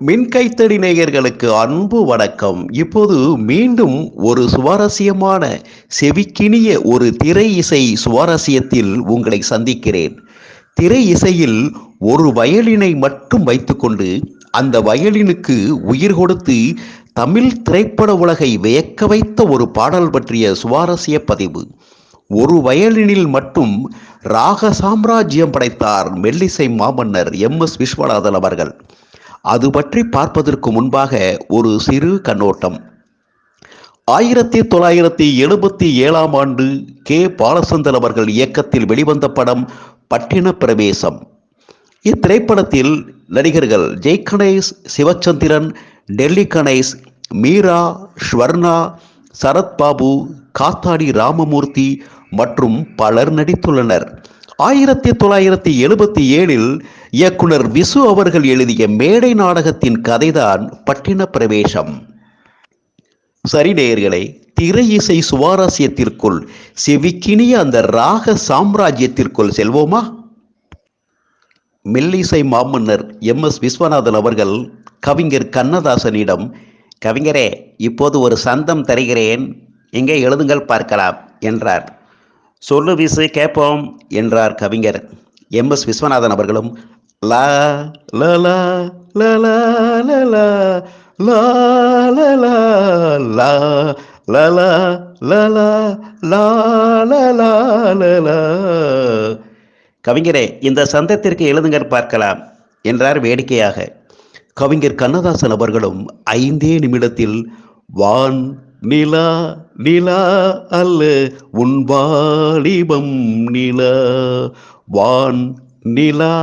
மின்கைத்தடி நேயர்களுக்கு அன்பு வணக்கம். இப்போது மீண்டும் ஒரு சுவாரஸ்யமான செவிக்கினிய ஒரு திரை இசை சுவாரஸ்யத்தில் உங்களை சந்திக்கிறேன். திரை இசையில் ஒரு வயலினை மட்டும் வைத்துக்கொண்டு அந்த வயலினுக்கு உயிர் கொடுத்து தமிழ் திரைப்பட உலகை வியக்க வைத்த ஒரு பாடல் பற்றிய சுவாரஸ்ய பதிவு. ஒரு வயலினில் மட்டும் ராக சாம்ராஜ்யம் படைத்தார் மெல்லிசை மாமன்னர் எம் எஸ் விஸ்வநாதன் அவர்கள். அது பற்றி பார்ப்பதற்கு முன்பாக ஒரு சிறு கண்ணோட்டம். ஆயிரத்தி தொள்ளாயிரத்தி எழுபத்தி ஏழாம் ஆண்டு கே. பாலச்சந்தர் அவர்கள் இயக்கத்தில் வெளிவந்த படம் பட்டின பிரவேசம். இத்திரைப்படத்தில் நடிகர்கள் ஜெய் கணேஷ் சிவச்சந்திரன் டெல்லி கணேஷ் மீரா ஸ்வர்ணா சரத்பாபு காத்தாடி ராமமூர்த்தி மற்றும் பலர் நடித்துள்ளனர். ஆயிரத்தி தொள்ளாயிரத்தி எழுபத்தி ஏழில் இயக்குனர் விசு அவர்கள் எழுதிய மேடை நாடகத்தின் கதைதான் பட்டின பிரவேசம் சரி நேயர்களை திரை இசை சுவாரஸ்யத்திற்குள் செவிக்கினிய அந்த ராக சாம்ராஜ்யத்திற்குள் செல்வோமா? மெல்லிசை மாமன்னர் எம். எஸ். விஸ்வநாதன் அவர்கள் கவிஞர் கண்ணதாசனிடம் கவிஞரே இப்போது ஒரு சந்தம் தருகிறேன். எங்கே எழுதுங்கள் பார்க்கலாம் என்றார். சொல்லு விசு கேட்போம் என்றார் கவிஞர். எம். எஸ். விஸ்வநாதன் அவர்களும் லா la la la la லா la la la லா la la la la la la la la la la கவிஞரே இந்த சந்தத்திற்கு எழுதுங்கள் பார்க்கலாம் என்றார் வேடிக்கையாக கவிஞர் கண்ணதாசன் அவர்களும் ஐந்தே நிமிடத்தில் வான் நிலா நிலா அல்ல உன் வாலிபம் நிலா வான் நிலா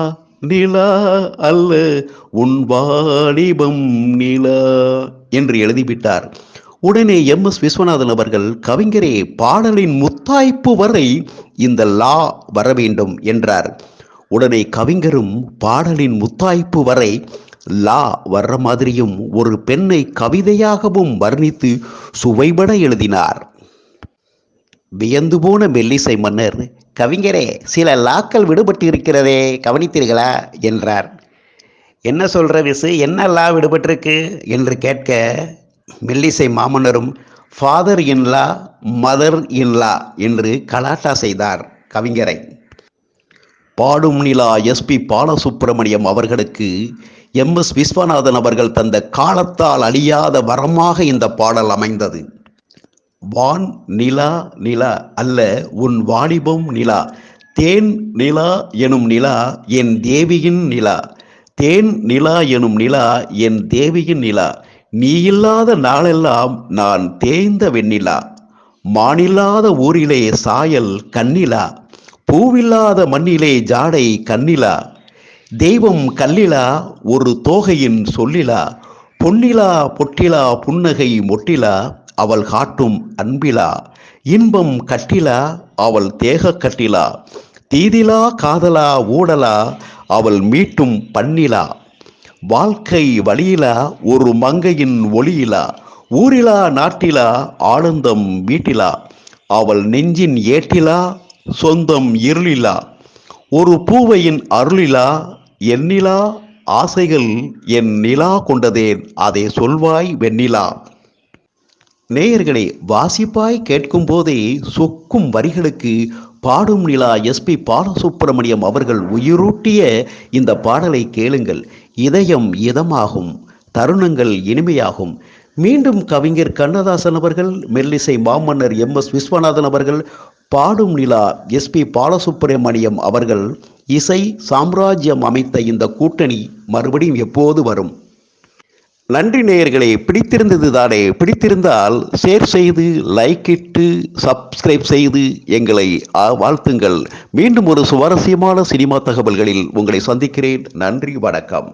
நிலா அல்ல உன் வாலிபம் நிலா என்று எழுதிவிட்டார். உடனே எம். எஸ். விஸ்வநாதன் அவர்கள் கவிஞரே பாடலின் முத்தாய்ப்பு வரை இந்த லா வர வேண்டும் என்றார். உடனே கவிஞரும் பாடலின் முத்தாய்ப்பு வரை லா வர்ற மாதிரியும் ஒரு பெண்ணை கவிதையாகவும் வர்ணித்து சுவைபட எழுதினார். வியந்து போன மெல்லிசை மன்னர் கவிஞரே சில லாக்கள் விடுபட்டு இருக்கிறதே கவனித்தீர்களா? என்றார். என்ன சொல்கிற விசு என்ன லா விடுபட்டிருக்கு? என்று கேட்க மெல்லிசை மாமன்னரும் father in law mother in law என்று கலாட்டா செய்தார் கவிஞரை. பாடும் நிலா எஸ்பி பாலசுப்பிரமணியம் அவர்களுக்கு எம். எஸ். விஸ்வநாதன் அவர்கள் தந்த காலத்தால் அழியாத வரமாக இந்த பாடல் அமைந்தது. வான் நிலா நிலா அல்ல உன் வாணிபம் நிலா. தேன் நிலா எனும் நிலா என் தேவியின் நிலா. தேன் நிலா எனும் நிலா என் தேவியின் நிலா. நீ இல்லாத நாளெல்லாம் நான் தேய்ந்த வெண்ணிலா. மானில்லாத ஊரிலே சாயல் கண்ணிலா. பூவில்லாத மண்ணிலே ஜாடை கண்ணிலா. தெய்வம் கல்லிலா ஒரு தோகையின் சொல்லிலா. பொன்னிலா பொட்டிலா புன்னகை மொட்டிலா. அவள் காட்டும் அன்பிலா? இன்பம் கட்டிலா? அவள் தேக கட்டிலா? தீதிலா காதலா ஊடலா? அவள் மீட்டும் பண்ணிலா? வாழ்க்கை வழியிலா? ஒரு மங்கையின் ஒளியிலா? ஊரிலா நாட்டிலா? ஆனந்தம் வீட்டிலா? அவள் நெஞ்சின் ஏட்டிலா? சொந்தம் இருளிலா? ஒரு பூவையின் அருளிலா? எண்ணிலா? ஆசைகள் என் நிலா கொண்டதேன். அதை சொல்வாய் வெண்ணிலா? நேயர்களே வாசிப்பாய் கேட்கும் போதே சொக்கும் வரிகளுக்கு பாடும் நிலா எஸ்பி பாலசுப்பிரமணியம் அவர்கள் உயிரூட்டிய இந்த பாடலை கேளுங்கள். இதயம் இதமாகும் தருணங்கள் இனிமையாகும். மீண்டும் கவிஞர் கண்ணதாசன் அவர்கள் மெல்லிசை மாமன்னர் எம் எஸ் விஸ்வநாதன் அவர்கள் பாடும் நிலா எஸ்பி பாலசுப்பிரமணியம் அவர்கள் இசை சாம்ராஜ்யம் அமைத்த இந்த கூட்டணி மறுபடியும் எப்போது வரும்? நன்றி நேயர்களே பிடித்திருந்தது தானே பிடித்திருந்தால் ஷேர் செய்து லைக் இட்டு சப்ஸ்கிரைப் செய்து எங்களை வாழ்த்துங்கள். மீண்டும் ஒரு சுவாரஸ்யமான சினிமா தகவல்களில் உங்களை சந்திக்கிறேன். நன்றி வணக்கம்.